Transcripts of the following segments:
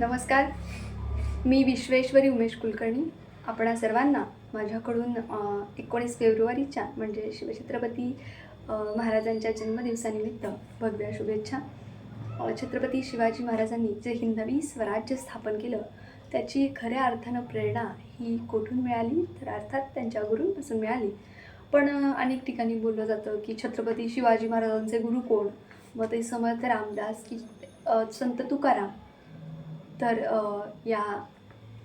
नमस्कार. मी विश्वेश्वरी उमेश कुलकर्णी. आपणा सर्वांना माझ्याकडून एकोणीस फेब्रुवारीच्या म्हणजे शिवछत्रपती महाराजांच्या जन्मदिवसानिमित्त भव्य शुभेच्छा. छत्रपती शिवाजी महाराजांनी जे हिंदवी स्वराज्य स्थापन केलं त्याची खऱ्या अर्थानं प्रेरणा ही कोठून मिळाली? तर अर्थात त्यांच्या गुरूंपासून मिळाली. पण अनेक ठिकाणी बोललं जातं की छत्रपती शिवाजी महाराजांचे गुरु कोण? मग ते समर्थ रामदास की संत तुकाराम. तर या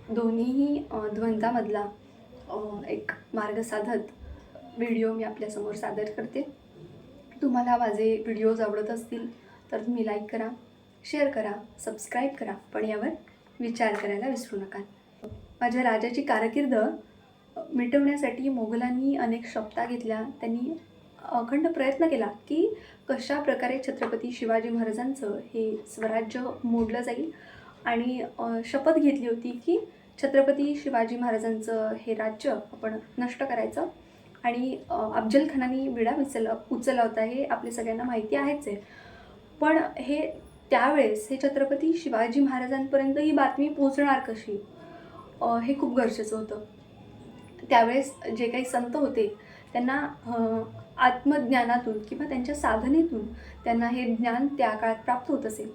दोन्हीही द्वंद्वामधला एक मार्ग साधत व्हिडिओ मी आपल्यासमोर सादर करते. तुम्हाला माझे व्हिडिओज आवडत असतील तर तुम्ही लाईक करा शेअर करा सबस्क्राईब करा पण यावर विचार करायला विसरू नका. माझ्या राजाची कारकीर्द मिटवण्यासाठी मोगलांनी अनेक शपथा घेतल्या. त्यांनी अखंड प्रयत्न केला की कशा प्रकारे छत्रपती शिवाजी महाराजांचं हे स्वराज्य मोडलं जाईल आणि शपथ घेतली होती की छत्रपती शिवाजी महाराजांचं हे राज्य आपण नष्ट करायचं आणि अफजल खानाने विडा विचला उचलला होता हे आपल्या सगळ्यांना माहिती आहेच आहे. पण हे त्यावेळेस हे छत्रपती शिवाजी महाराजांपर्यंत ही बातमी पोहोचणार कशी? हे खूप गरजेचं होतं. त्यावेळेस जे काही संत होते त्यांना आत्मज्ञानातून किंवा त्यांच्या साधनेतून त्यांना हे ज्ञान त्या काळात प्राप्त होत असेल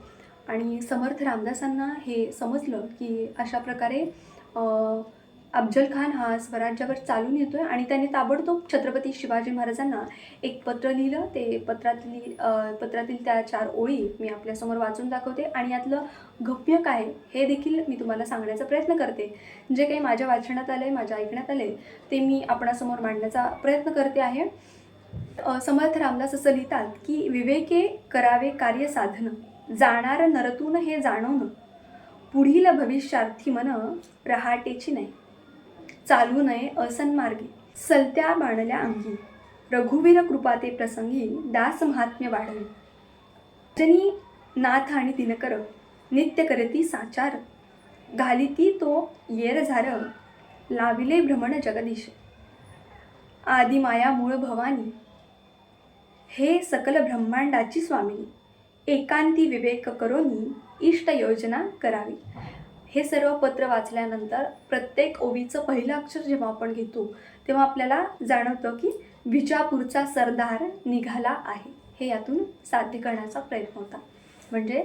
आणि समर्थ रामदासांना हे समजलं की अशा प्रकारे अफजल खान हा स्वराज्यावर चालून येतोय आणि त्याने ताबडतोब छत्रपती शिवाजी महाराजांना एक पत्र लिहिलं. ते पत्रातली पत्रातील त्या चार ओळी मी आपल्यासमोर वाचून दाखवते आणि यातलं गप्य काय हे देखील मी तुम्हाला सांगण्याचा प्रयत्न करते. जे काही माझ्या वाचनात आलं आहे माझ्या ऐकण्यात आलं आहे ते मी आपणासमोर मांडण्याचा प्रयत्न करते आहे. समर्थ रामदास असं लिहितात की विवेके करावे कार्य साधनं. जाणार नरतून हे जाणवणं पुढील भविष्यार्थी मन रहाटेची नाही चालू नये असन्मार्गे सलत्या बाणल्या अंगी. रघुवीर कृपाते प्रसंगी दास महात्म्य वाढवी. जनी नाथ आणि दिनकर नित्य करती साचार. घालिती तो येर झार. लाविले भ्रमण जगदीश. आदिमाया मूळ भवानी. हे सकल ब्रह्मांडाची स्वामिनी. एकांती विवेक करोनी इष्ट योजना करावी. हे सर्व पत्र वाचल्यानंतर प्रत्येक ओवीचं पहिलं अक्षर जेव्हा आपण घेतो तेव्हा आपल्याला जाणवतं की विजापूरचा सरदार निघाला आहे. हे यातून साध्य करण्याचा प्रयत्न होता. म्हणजे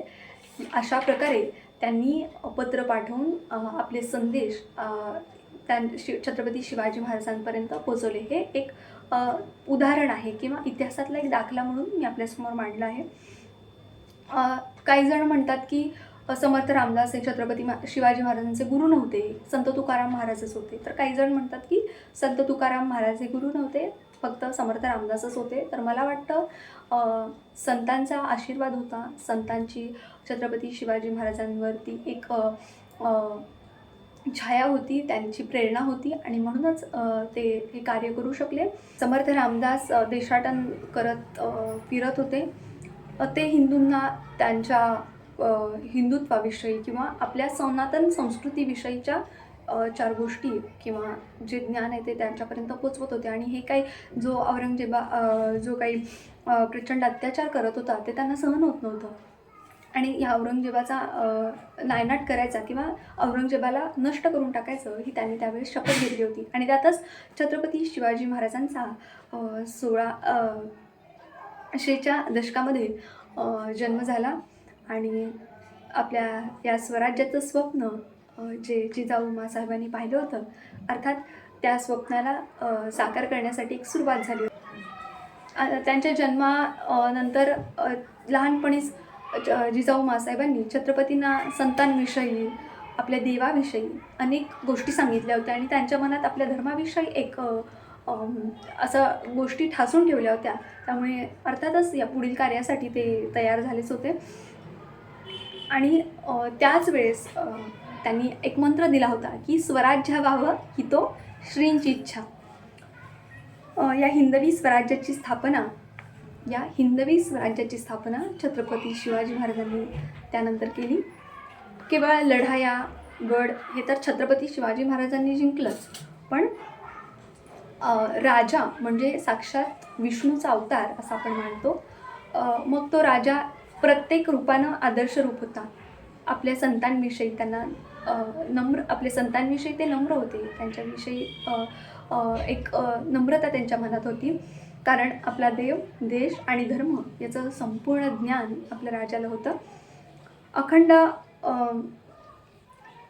अशा प्रकारे त्यांनी पत्र पाठवून आपले संदेश त्यां त्या शि छत्रपती शिवाजी महाराजांपर्यंत पोचवले हे एक उदाहरण आहे किंवा इतिहासातला एक दाखला म्हणून मी आपल्यासमोर मांडला आहे. काही जण म्हणतात की समर्थ रामदास हे छत्रपती मा शिवाजी महाराजांचे गुरु नव्हते संत तुकाराम महाराजच होते. तर काही जण म्हणतात की संत तुकाराम महाराज हे गुरु नव्हते फक्त समर्थ रामदासच होते. तर मला वाटतं संतांचा आशीर्वाद होता. संतांची छत्रपती शिवाजी महाराजांवरती एक छाया होती त्यांची प्रेरणा होती आणि म्हणूनच ते हे कार्य करू शकले. समर्थ रामदास देशाटन करत फिरत होते. ते हिंदूंना त्यांच्या हिंदुत्वाविषयी किंवा आपल्या सनातन संस्कृतीविषयीच्या चार गोष्टी किंवा जे ज्ञान आहे ते त्यांच्यापर्यंत पोचवत होते. आणि हे काही जो औरंगजेबा जो काही प्रचंड अत्याचार करत होता ते त्यांना सहन होत नव्हतं. आणि ह्या औरंगजेबाचा नायनाट करायचा किंवा औरंगजेबाला नष्ट करून टाकायचं ही त्यांनी त्यावेळेस शपथ घेतली होती. आणि त्यातच छत्रपती शिवाजी महाराजांचा सोळा अ, शेच्या दशकामध्ये जन्म झाला आणि आपल्या या स्वराज्याचं स्वप्न जे जिजाऊ मासाहेबांनी पाहिलं होतं अर्थात त्या स्वप्नाला साकार करण्यासाठी एक सुरुवात झाली होती. त्यांच्या जन्मा नंतर लहानपणीच ज- जिजाऊ मासाहेबांनी छत्रपतींना संतांविषयी आपल्या देवाविषयी अनेक गोष्टी सांगितल्या होत्या आणि त्यांच्या मनात आपल्या धर्माविषयी एक असं गोष्टी ठासून ठेवल्या होत्या. त्यामुळे अर्थातच या पुढील कार्यासाठी ते तयार झालेच होते. आणि त्याच वेळेस त्यांनी एक मंत्र दिला होता की स्वराज्य व्हावं ही तो श्रींची इच्छा. या हिंदवी स्वराज्याची स्थापना या हिंदवी स्वराज्याची स्थापना छत्रपती शिवाजी महाराजांनी त्यानंतर केली. केवळ लढाया गड हे तर छत्रपती शिवाजी महाराजांनी जिंकलंच. पण राजा म्हणजे साक्षात विष्णूचा अवतार असं आपण मानतो. मग तो राजा प्रत्येक रूपानं आदर्श रूप होता. आपल्या संतांविषयी त्यांना नम्र आपल्या संतांविषयी ते नम्र होते. त्यांच्याविषयी एक नम्रता त्यांच्या मनात होती. कारण आपला देव देश आणि धर्म याचं संपूर्ण ज्ञान आपल्या राजाला होतं. अखंड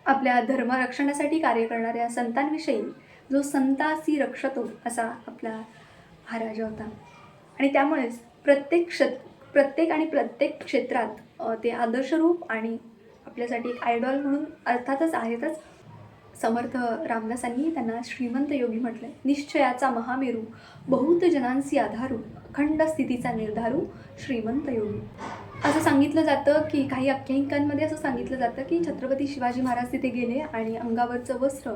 आपल्या धर्मरक्षणासाठी कार्य करणाऱ्या संतांविषयी जो संतासी रक्षतो असा आपला हा राजा होता. आणि त्यामुळेच प्रत्येक क्षत प्रत्येक आणि प्रत्येक क्षेत्रात ते आदर्शरूप आणि आपल्यासाठी एक आयडॉल म्हणून अर्थातच आहेतच समर्थ रामदासांनी त्यांना श्रीमंत योगी म्हटलं. निश्चयाचा महामेरू बहुत जनांसी आधारू अखंड स्थितीचा निर्धारू श्रीमंत योगी. असं सांगितलं जातं की काही आख्यायिकांमध्ये असं सांगितलं जातं की छत्रपती शिवाजी महाराज तिथे गेले आणि अंगावरचं वस्त्र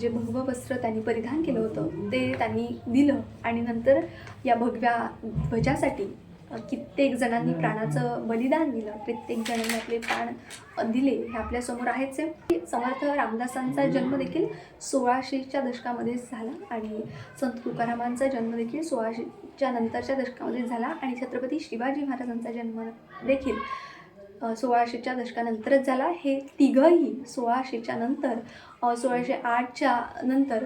जे भगवं वस्त्र त्यांनी परिधान केलं होतं ते त्यांनी दिलं. आणि नंतर या भगव्या ध्वजासाठी कित्येक जणांनी प्राणाचं बलिदान दिलं. प्रत्येक जणांनी आपले प्राण दिले हे आपल्यासमोर आहेच आहे. समर्थ रामदासांचा जन्म देखील सोळाशेच्या दशकामध्येच झाला आणि संत तुकारामांचा जन्म देखील सोळाशेच्या नंतरच्या दशकामध्ये झाला. आणि छत्रपती शिवाजी महाराजांचा जन्म देखील सोळाशेच्या दशकानंतरच झाला. हे तिघंही सोळाशेच्या नंतर सोळाशे आठच्या नंतर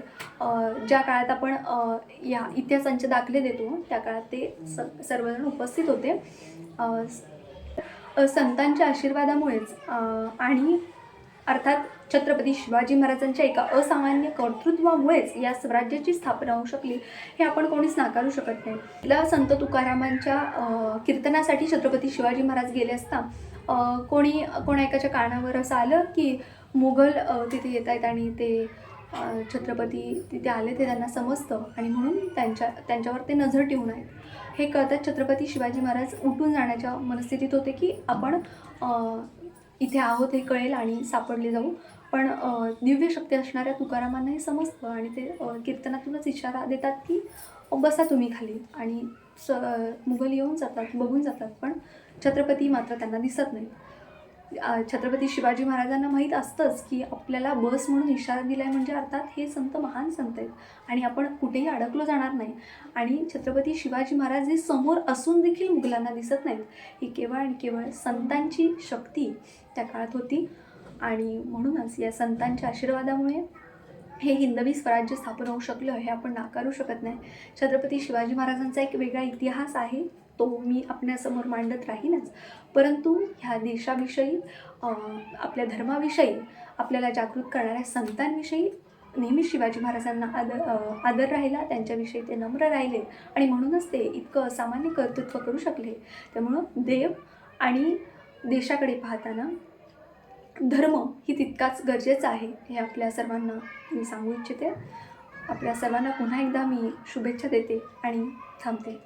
ज्या काळात आपण या इतिहासांचे दाखले देतो त्या काळात ते स सर्वजण उपस्थित होते. संतांच्या आशीर्वादामुळेच आणि अर्थात छत्रपती शिवाजी महाराजांच्या एका असामान्य कर्तृत्वामुळेच या स्वराज्याची स्थापना होऊ शकली हे आपण कोणीच नाकारू शकत नाही. तिला संत तुकारामांच्या कीर्तनासाठी छत्रपती शिवाजी महाराज गेले असता कोणी कोणा एकाच्या कानावर असं आलं की मुघल तिथे येत आहेत आणि ते छत्रपती तिथे आले ते त्यांना समजतं आणि म्हणून त्यांच्या त्यांच्यावर ते नजर ठेवून आहेत. हे कळतात छत्रपती शिवाजी महाराज उठून जाण्याच्या मनस्थितीत होते की आपण इथे आहोत हे कळेल आणि सापडले जाऊ. पण दिव्य शक्ती असणाऱ्या तुकारामांना हे समजतं आणि ते कीर्तनातूनच इशारा देतात की बसा तुम्ही खाली. आणि स मुघल येऊन जातात बघून जातात. पण छत्रपती मात्र त्यांना दिसत नाही. छत्रपती शिवाजी महाराजांना माहीत असतंच की आपल्याला बस म्हणून इशारा दिला आहे म्हणजे अर्थात हे संत महान संत आहेत. आणि आपण कुठेही अडकलो जाणार नाही. आणि छत्रपती शिवाजी महाराज हे समोर असून देखील मुघलांना दिसत नाहीत. ही केवळ आणि केवळ संतांची शक्ती त्या काळात होती. आणि म्हणूनच या संतांच्या आशीर्वादामुळे हे हिंदवी स्वराज्य स्थापन होऊ शकलं हे आपण नाकारू शकत नाही. छत्रपती शिवाजी महाराजांचा एक वेगळा इतिहास आहे तो मी आपल्यासमोर मांडत राहीनच. परंतु ह्या देशाविषयी आपल्या धर्माविषयी आपल्याला जागृत करणाऱ्या संतांविषयी नेहमी शिवाजी महाराजांना आदर आदर राहिला त्यांच्याविषयी ते नम्र राहिले आणि म्हणूनच ते इतकं असामान्य कर्तृत्व करू शकले. त्यामुळं देव आणि देशाकडे पाहताना धर्म ही तितकाच गरजेचा आहे हे आपल्या सर्वांना मी सांगू इच्छिते. आपल्या सर्वांना पुन्हा एकदा मी शुभेच्छा देते आणि थांबते.